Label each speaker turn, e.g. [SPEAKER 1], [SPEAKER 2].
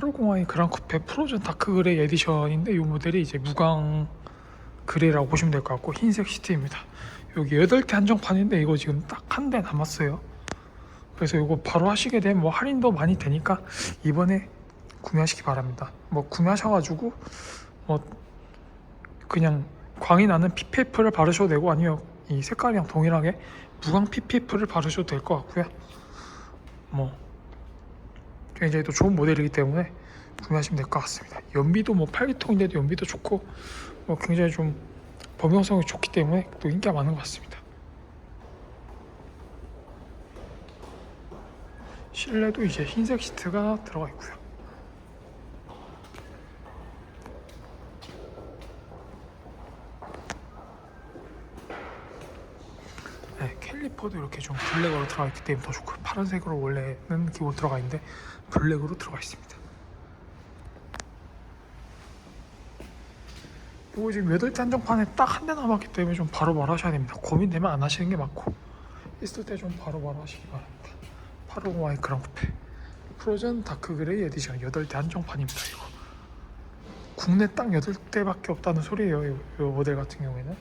[SPEAKER 1] 850i 그랑쿠페 프로즌 다크 그레이 에디션인데 이 모델이 이제 무광 그레이라고 보시면 될 것 같고 흰색 시트입니다. 여기 8대 한정판인데 이거 지금 딱 한 대 남았어요. 그래서 이거 바로 하시게 되면 뭐 할인도 많이 되니까 이번에 구매하시기 바랍니다. 뭐 구매하셔가지고 뭐 그냥 광이 나는 PPF를 바르셔도 되고 아니면 이 색깔이랑 동일하게 무광 PPF를 바르셔도 될 것 같고요. 뭐 굉장히 또 좋은 모델이기 때문에 구매하시면 될 것 같습니다. 연비도 뭐 8기통인데도 연비도 좋고 뭐 굉장히 좀 범용성이 좋기 때문에 또 인기가 많은 것 같습니다. 실내도 이제 흰색 시트가 들어가 있고요. 네, 캘리퍼도 이렇게 좀 블랙으로 들어가 있기 때문에 더 좋고 파란색으로 원래는 기본 들어가 있는데 블랙으로 들어가 있습니다. 이거 지금 8대 한정판에 딱 한 대 남았기 때문에 좀 바로 말하셔야 됩니다. 고민되면 안 하시는 게 맞고 있을 때 좀 바로 말하시기 바랍니다. 850i 그랑 쿠페 프로즌 다크 그레이 에디션 8대 한정판입니다. 이거 국내 딱 8대밖에 없다는 소리예요. 이, 이 모델 같은 경우에는